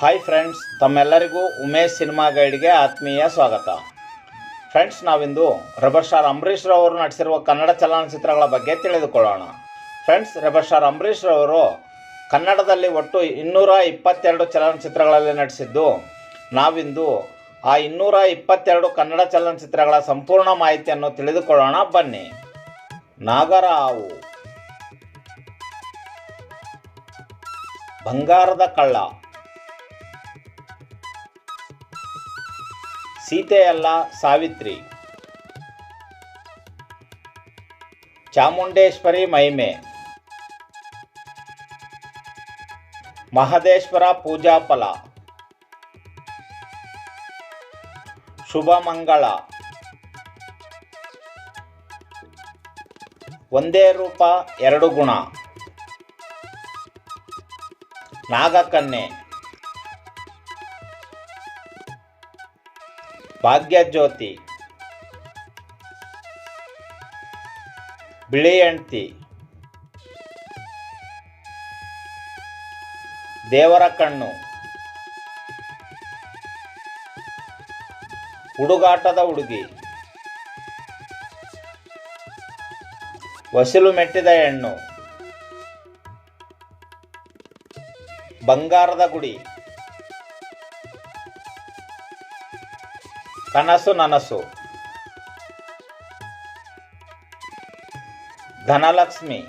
Hi friends ತಮ್ಮೆಲ್ಲರಿಗೂ Umesh cinema ಗೈಡ್ಗೆ ಆತ್ಮೀಯ ಸ್ವಾಗತ. ಫ್ರೆಂಡ್ಸ್ ನಾವಿಂದು ರೆಬರ್ ಸ್ಟಾರ್ ಅಂಬರೀಶ್ ರವರು ನಟಿಸಿರುವ ಕನ್ನಡ ಚಲನಚಿತ್ರಗಳ ಬಗ್ಗೆ ತಿಳಿದುಕೊಳ್ಳೋಣ. ಫ್ರೆಂಡ್ಸ್ ರೆಬರ್ ಸ್ಟಾರ್ ಅಂಬರೀಶ್ ರವರು ಕನ್ನಡದಲ್ಲಿ ಒಟ್ಟು ಇನ್ನೂರ ಇಪ್ಪತ್ತೆರಡು ಚಲನಚಿತ್ರಗಳಲ್ಲಿ ನಟಿಸಿದ್ದು, ನಾವಿಂದು ಆ ಇನ್ನೂರ ಇಪ್ಪತ್ತೆರಡು ಕನ್ನಡ ಚಲನಚಿತ್ರಗಳ ಸಂಪೂರ್ಣ ಮಾಹಿತಿಯನ್ನು ತಿಳಿದುಕೊಳ್ಳೋಣ, ಬನ್ನಿ. ನಾಗರ ಹಾವು ಬಂಗಾರದ ಕಳ್ಳ. ಸೀತೆಯಲ್ಲ ಸಾವಿತ್ರಿ. ಚಾಮುಂಡೇಶ್ವರಿ ಮಹಿಮೆ. ಮಹದೇಶ್ವರ ಪೂಜಾ ಫಲ. ಶುಭ ಮಂಗಳ. ಒಂದೇ ರೂಪ ಎರಡು ಗುಣ. ನಾಗಕನ್ಯೆ. ಭಾಗ್ಯಜ್ಯೋತಿ ಬಿಳಿ ಹೆಂಡ್ತಿ ದೇವರ ಕಣ್ಣು ಹುಡುಗಾಟದ ಹುಡುಗಿ ವಸಿಲು ಮೆಟ್ಟಿದ ಹೆಣ್ಣು ಬಂಗಾರದ ಗುಡಿ. ಕನಸು ನನಸು ಧನಲಕ್ಷ್ಮಿ.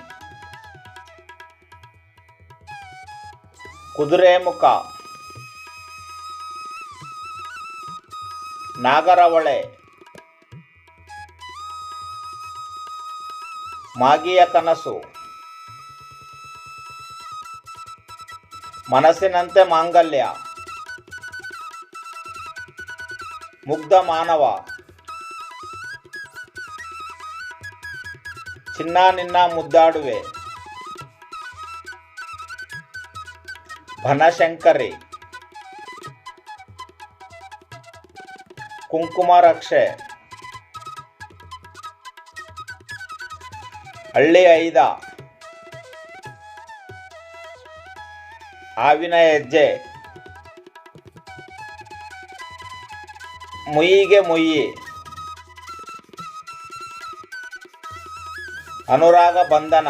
ಕುದುರೆ ಮುಖ. ನಾಗರವಳೆ ಮಾಗಿಯ ಕನಸು. ಮನಸ್ಸಿನಂತೆ ಮಾಂಗಲ್ಯ. ಮುಗ್ಧ ಮಾನವ. ಚಿನ್ನ ನಿನ್ನ ಮುದ್ದಾಡುವೆ. ಭನಶಂಕರಿ ಕುಂಕುಮ ರಕ್ಷೆ. ಹಳ್ಳಿ ಐದ. ಹಾವಿನ ಹೆಜ್ಜೆ. ಮುಯಿಗೆ ಮೊಯಿ. ಅನುರಾಗ ಬಂಧನ.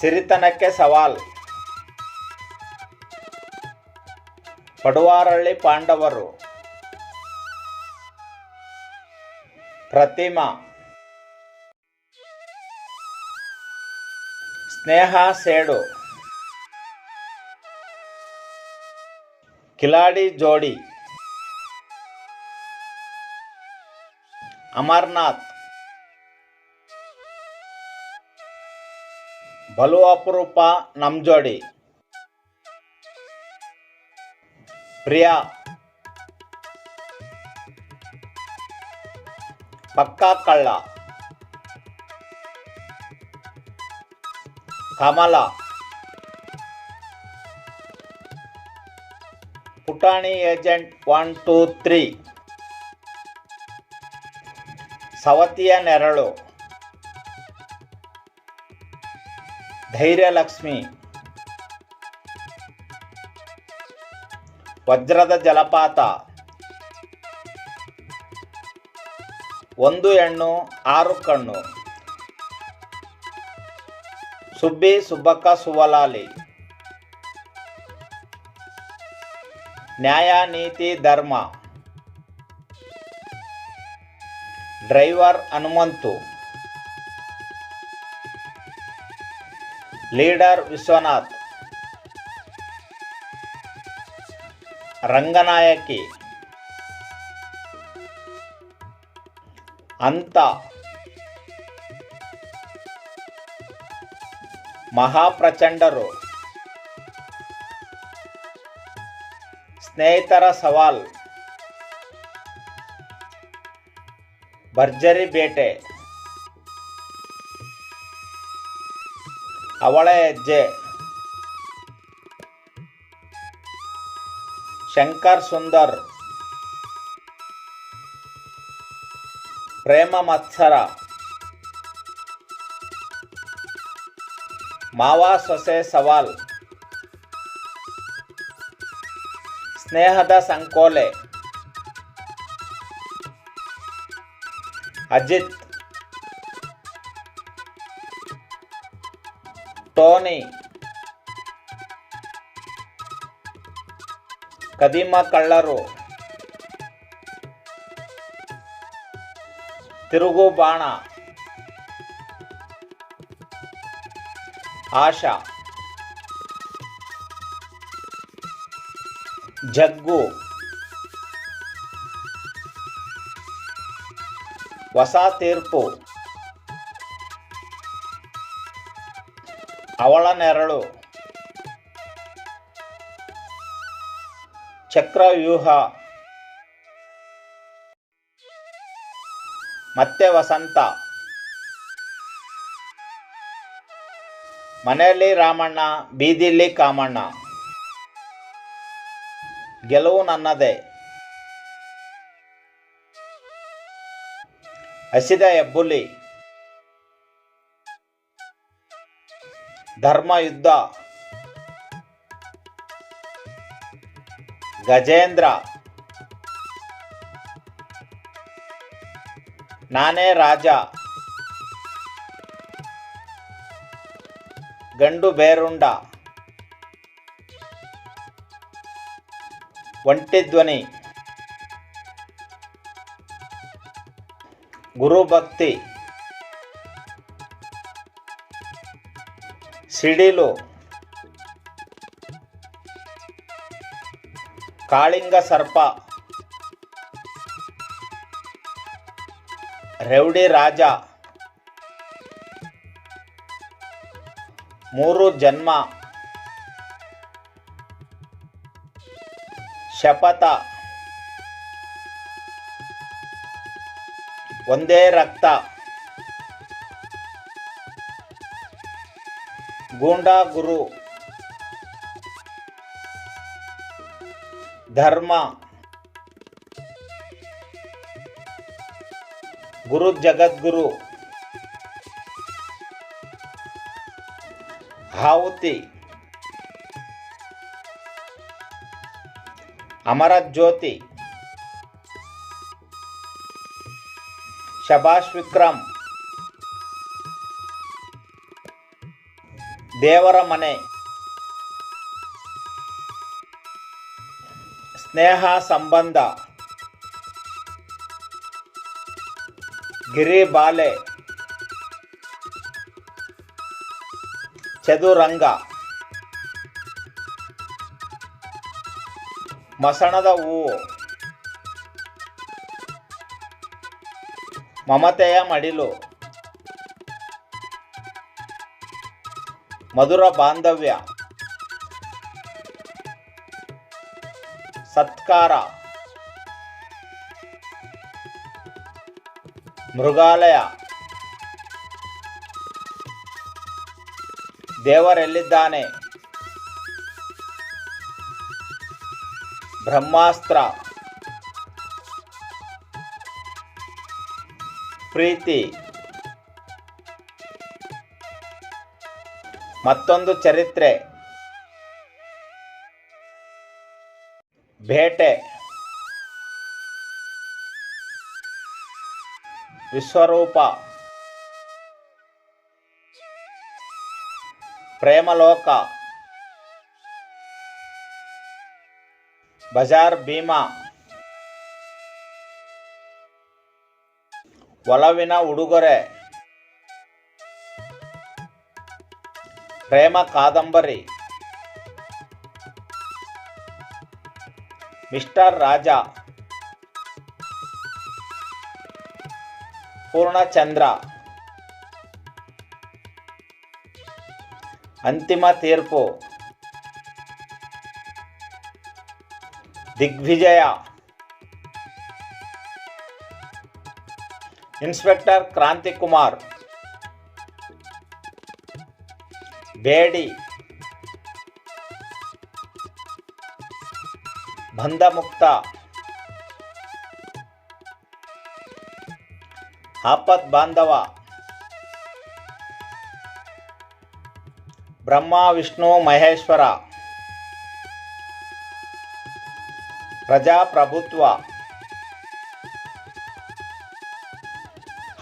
ಸಿರಿತನಕ್ಕೆ ಸವಾಲ್. ಪಡುವಾರಳ್ಳಿ ಪಾಂಡವರು. ಪ್ರತಿಮಾ. ಸ್ನೇಹ ಸೇಡು. ಕಿಲಾಡಿ ಜೋಡಿ ಅಮರ್ನಾಥ್ ಬಲು ಅಪರೂಪ ನಮ್ ಜೋಡಿ ಪ್ರಿಯಾ ಪಕ್ಕಾ ಕಳ್ಳ ಕಮಲ Putani agent one, two, three. Savathiya Neralu. Dhairyalakshmi. ವಜ್ರದ ಜಲಪಾತ. ಒಂದು ಹೆಣ್ಣು, ಆರು ಕಣ್ಣು. ಸುಬ್ಬಿ ಸುಬ್ಬಕ್ಕ ಸುವಲಾಲಿ. న్యాయ నీతి ధర్మ. డ్రైవర్ హనుమంతు. లీడర్ విశ్వనాథ్. రంగనాయకి. అంత. మహాప్రచండరు. ಸ್ನೇಹಿತರ ಸವಾಲ್. ಭರ್ಜರಿ ಬೇಟೆ. ಅವಳ ಹೆಜ್ಜೆ ಶಂಕರ್ ಸುಂದರ್. ಪ್ರೇಮ ಮತ್ಸರ. ಮಾವ ಸೊಸೆ ಸವಾಲ್. ಸ್ನೇಹದ ಸಂಕೋಲೆ. ಅಜಿತ್. ಟೋನಿ. ಕದಿಮ ಕಳ್ಳರು. ತಿರುಗು ಬಾಣ. ಆಶಾ. ಜಗ್ಗು. ಹೊಸ ತೀರ್ಪು. ಅವಳ ನೆರಳು. ಚಕ್ರವ್ಯೂಹ. ಮತ್ತೆ ವಸಂತ. ಮನೆಯಲ್ಲಿ ರಾಮಣ್ಣ ಬೀದಿಲಿ ಕಾಮಣ್ಣ. ಗೆಲುವು ನನ್ನದೇ ಹಸಿದ ಹೆಬ್ಬುಲಿ. ಧರ್ಮ ಯುದ್ಧ. ಗಜೇಂದ್ರ. ನಾನೇ ರಾಜ. ಗಂಡು ಬೇರುಂಡ. ಒಂಟಿ ಧ್ವನಿ ಗುರುಭಕ್ತಿ ಸಿಡಿಲು ಕಾಳಿಂಗ ಸರ್ಪ ರೆವಡಿ ರಾಜ ಮೂರು ಜನ್ಮ ಶಪಥ. ಒಂದೇ ರಕ್ತ. ಗೂಂಡಾ ಗುರು. ಧರ್ಮ. ಗುರು ಜಗದ್ಗುರು. ಆಹುತಿ అమరజ్యోతి. శభాష్ విక్రమ్. దేవరమనే స్నేహ సంబంధ. గిరి బాలే చదురంగా. ಮಸಣದ ಹೂವು ಮಮತೆಯ ಮಡಿಲು. ಮಧುರ ಬಾಂಧವ್ಯ. ಸತ್ಕಾರ. ಮೃಗಾಲಯ. ದೇವರೆಲ್ಲಿದ್ದಾನೆ? ಬ್ರಹ್ಮಾಸ್ತ್ರ ಪ್ರೀತಿ ಮತ್ತೊಂದು ಚರಿತ್ರೆ ಬೇಟೆ ವಿಶ್ವರೂಪ ಪ್ರೇಮಲೋಕ ಬಜಾರ್ ಭೀಮಾ. ಒಲವಿನ ಉಡುಗೊರೆ. ಪ್ರೇಮ ಕಾದಂಬರಿ. ಮಿಸ್ಟರ್ ರಾಜ. ಪೂರ್ಣಚಂದ್ರ. ಅಂತಿಮ ತೀರ್ಪು. दिग्विजया। इंस्पेक्टर क्रांति कुमार। बेडी। भंदमुक्ता आपत बांधव ब्रह्मा विष्णु महेश्वरा। ಪ್ರಜಾಪ್ರಭುತ್ವ.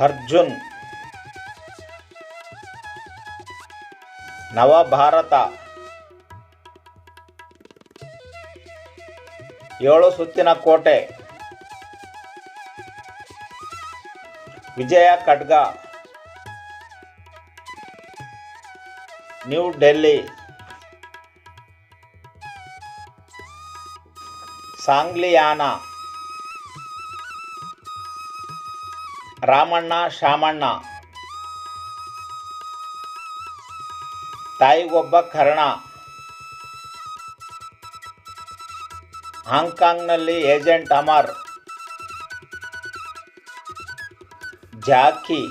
ಅರ್ಜುನ್. ನವಭಾರತ. ಏಳು ಸುತ್ತಿನ ಕೋಟೆ. ವಿಜಯ ಖಡ್ಗ. ನ್ಯೂ ಡೆಲ್ಲಿ. ಸಾಂಗ್ಲಿಯಾನ. ರಾಮಣ್ಣ ಶಾಮಣ್ಣ ತಾಯಿಗೊಬ್ಬ ಕರ್ಣ. ಹಾಂಗ್ಕಾಂಗ್ನಲ್ಲಿ ಏಜೆಂಟ್ ಅಮರ್. ಜಾಕಿ.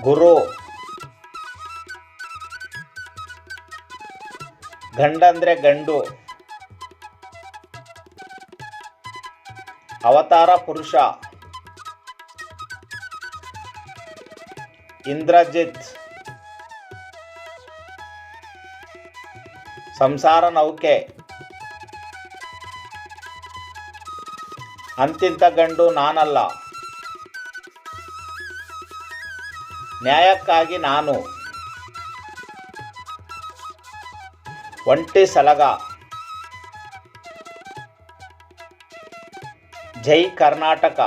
ಗುರು. ಗಂಡಂದ್ರೆ ಗಂಡು. ಅವತಾರ ಪುರುಷ. ಇಂದ್ರಜಿತ್. ಸಂಸಾರ ನೌಕೆ. ಅಂತಿಂತ ಗಂಡು ನಾನಲ್ಲ. ನ್ಯಾಯಕ್ಕಾಗಿ ನಾನು. ఒంటి సలగా. జై కర్ణాటక.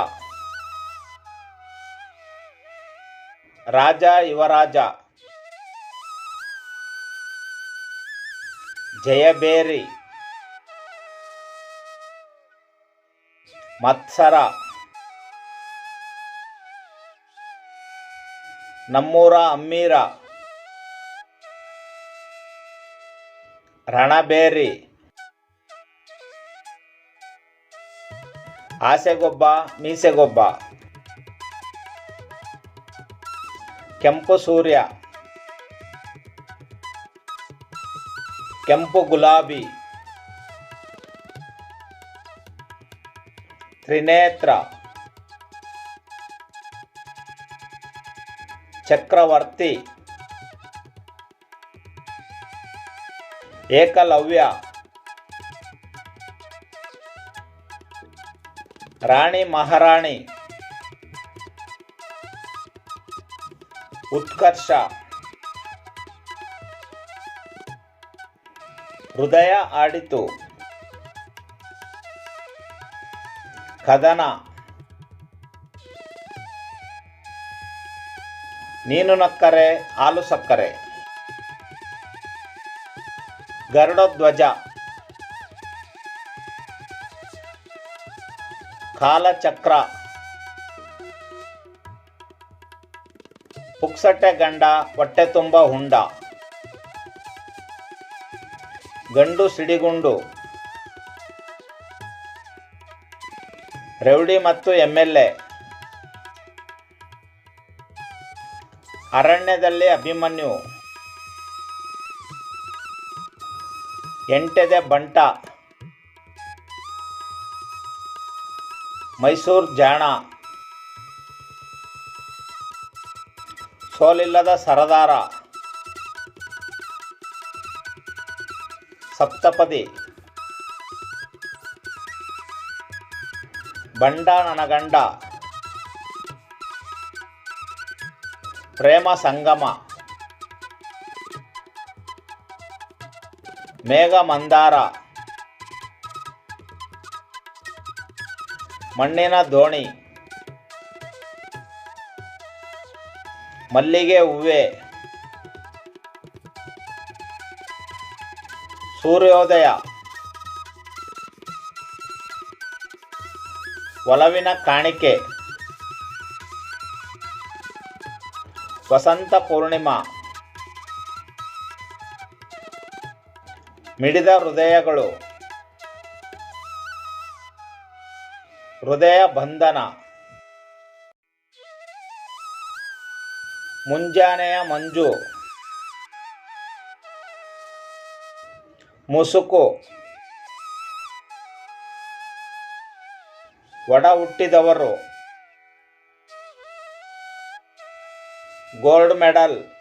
రాజా యువరాజా. జయబేరి మత్సర. నమ్మూరా అమ్మీరా. ರಣಬೇರಿ. ಆಸೆಗೊಬ್ಬ ಮೀಸೆಗೊಬ್ಬ. ಕೆಂಪು ಸೂರ್ಯ. ಕೆಂಪು ಗುಲಾಬಿ. ತ್ರಿನೇತ್ರ. ಚಕ್ರವರ್ತಿ. ಏಕಲವ್ಯ. ರಾಣಿ ಮಹಾರಾಣಿ. ಉತ್ಕರ್ಷ. ಹೃದಯ ಆಡಿತು. ಕದನ. ನೀನು ನಕ್ಕರೆ ಹಾಲು ಸಕ್ಕರೆ. ಗರುಡಧ್ವಜ. ಕಾಲಚಕ್ರ. ಪುಕ್ಸಟ್ಟೆ ಗಂಡ ಹೊಟ್ಟೆ ತುಂಬ ಹುಂಡ. ಗಂಡು ಸಿಡಿಗುಂಡು. ರೌಡಿ ಮತ್ತು ಎಂ ಎಲ್ ಎ ಅರಣ್ಯದಲ್ಲಿ ಅಭಿಮನ್ಯು. ಎಂಟೆದೆ ಬಂಟ. ಮೈಸೂರು ಜಾಣ. ಸೋಲಿಲ್ಲದ ಸರದಾರ. ಸಪ್ತಪದಿ. ಬಂಡ ನನಗಂಡ. ಪ್ರೇಮ ಸಂಗಮ. ಮೇಘ ಮಂದಾರ ಮಣ್ಣಿನ ದೋಣಿ. ಮಲ್ಲಿಗೆ ಹೂವೆ. ಸೂರ್ಯೋದಯ. ಒಲವಿನ ಕಾಣಿಕೆ. ವಸಂತ ಪೂರ್ಣಿಮಾ. ಮಿಡಿದ ಹೃದಯಗಳು. ಹೃದಯ ಬಂಧನ. ಮುಂಜಾನೆಯ ಮಂಜು. ಮುಸುಕು. ಒಡ ಹುಟ್ಟಿದವರು. Gold medal.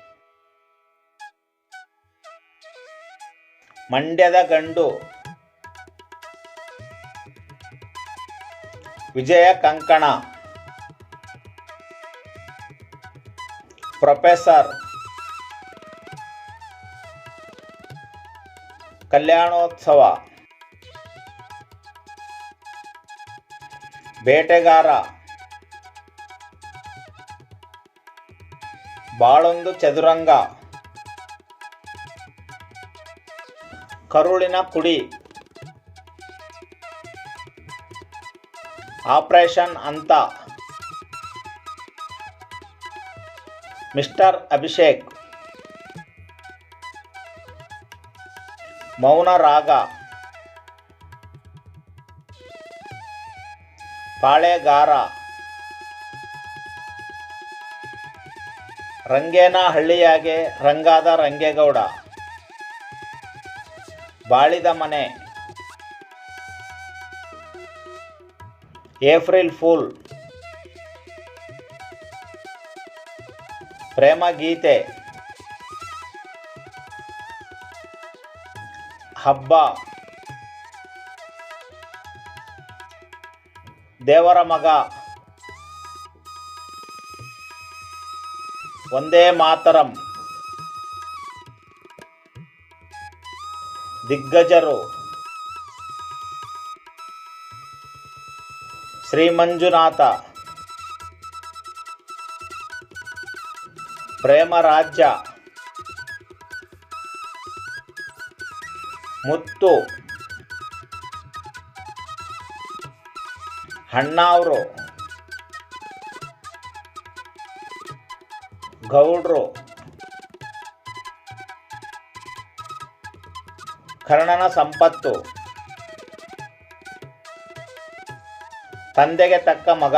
ಮಂಡ್ಯದ ಗಂಡು ವಿಜಯ ಕಂಕಣ ಪ್ರೊಫೆಸರ್ ಕಲ್ಯಾಣೋತ್ಸವ ಬೇಟೆಗಾರ ಬಾಳೊಂದು ಚದುರಂಗ ಕರುಳಿನ ಕುಡಿ ಆಪರೇಷನ್ ಅಂತ. ಮಿಸ್ಟರ್ ಅಭಿಷೇಕ್. ಮೌನ ರಾಗ. ಪಾಳೆಗಾರ. ರಂಗೇನ ಹಳ್ಳಿಯಾಗೆ ರಂಗಾದ ರಂಗೇಗೌಡ. ಬಾಳಿದ ಮನೆ. April fool. ಪ್ರೇಮ ಗೀತೆ. ಹಬ್ಬ. ದೇವರ ಮಗ. ಒಂದೇ ಮಾತರಂ. ದಿಗ್ಗಜರು. ಶ್ರೀ ಮಂಜುನಾಥ ಪ್ರೇಮರಾಜ್ಯ. ಮುತ್ತು. ಹಣ್ಣಾವ್ರು. ಗೌಡ್ರು. ಕರ್ಣನ ಸಂಪತ್ತು. ತಂದೆಗೆ ತಕ್ಕ ಮಗ.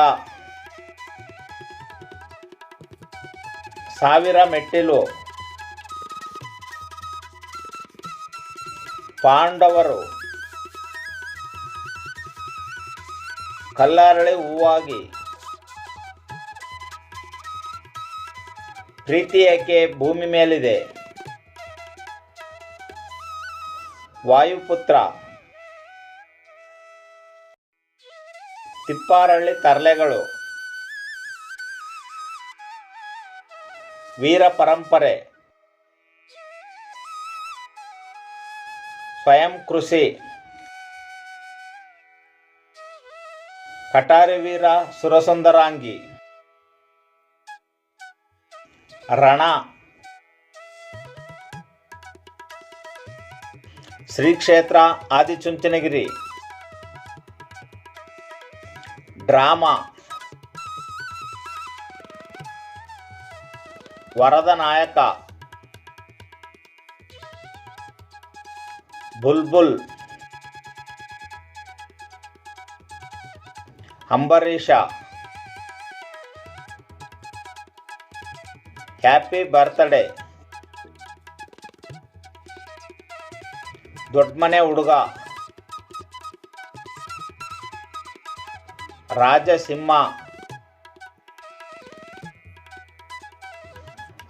ಸಾವಿರ ಮೆಟ್ಟಿಲು. ಪಾಂಡವರು. ಕಲ್ಲಾರಳೆ ಹೂವಾಗಿ. ಪ್ರೀತಿ ಏಕೆ ಭೂಮಿ ಮೇಲಿದೆ? ವಾಯುಪುತ್ರ. ತಿಪ್ಪಾರಳ್ಳಿ ತರ್ಲೆಗಳು. ವೀರ ಪರಂಪರೆ. ಸ್ವಯಂ ಕೃಷಿ. Katari Veera Surasundarangi. Rana. Shrikshetra Adichunchanagiri. Drama. Varada Nayaka. Bulbul. Ambareesha. Happy birthday. Birthday Doddamane Huduga. Rajasimha.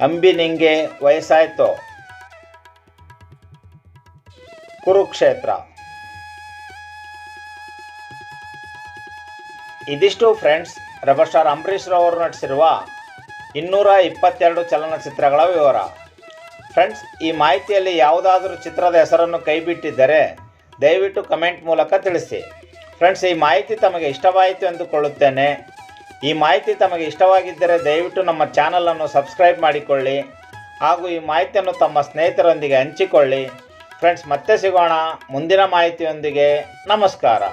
Ambi ನಿಂಗೆ ವಯಸ್ಸಾಯ್ತು. ಕುರುಕ್ಷೇತ್ರ. ಇದಿಷ್ಟು ಫ್ರೆಂಡ್ಸ್ ರೆಬರ್ ಸ್ಟಾರ್ ಅಂಬರೀಷ್ ರವರು ನಟಿಸಿರುವ ಇನ್ನೂರ ಇಪ್ಪತ್ತೆರಡು ಚಲನಚಿತ್ರಗಳ ವಿವರ. ಫ್ರೆಂಡ್ಸ್ ಈ ಮಾಹಿತಿಯಲ್ಲಿ ಯಾವುದಾದರೂ ಚಿತ್ರದ ಹೆಸರನ್ನು ಕೈಬಿಟ್ಟಿದ್ದರೆ ದಯವಿಟ್ಟು ಕಮೆಂಟ್ ಮೂಲಕ ತಿಳಿಸಿ. ಫ್ರೆಂಡ್ಸ್ ಈ ಮಾಹಿತಿ ತಮಗೆ ಇಷ್ಟವಾಯಿತು ಎಂದುಕೊಳ್ಳುತ್ತೇನೆ. ಈ ಮಾಹಿತಿ ತಮಗೆ ಇಷ್ಟವಾಗಿದ್ದರೆ ದಯವಿಟ್ಟು ನಮ್ಮ ಚಾನಲನ್ನು ಸಬ್ಸ್ಕ್ರೈಬ್ ಮಾಡಿಕೊಳ್ಳಿ ಹಾಗೂ ಈ ಮಾಹಿತಿಯನ್ನು ತಮ್ಮ ಸ್ನೇಹಿತರೊಂದಿಗೆ ಹಂಚಿಕೊಳ್ಳಿ. ಫ್ರೆಂಡ್ಸ್ ಮತ್ತೆ ಸಿಗೋಣ. ಮುಂದಿನ ಮಾಹಿತಿಯೊಂದಿಗೆ ನಮಸ್ಕಾರ.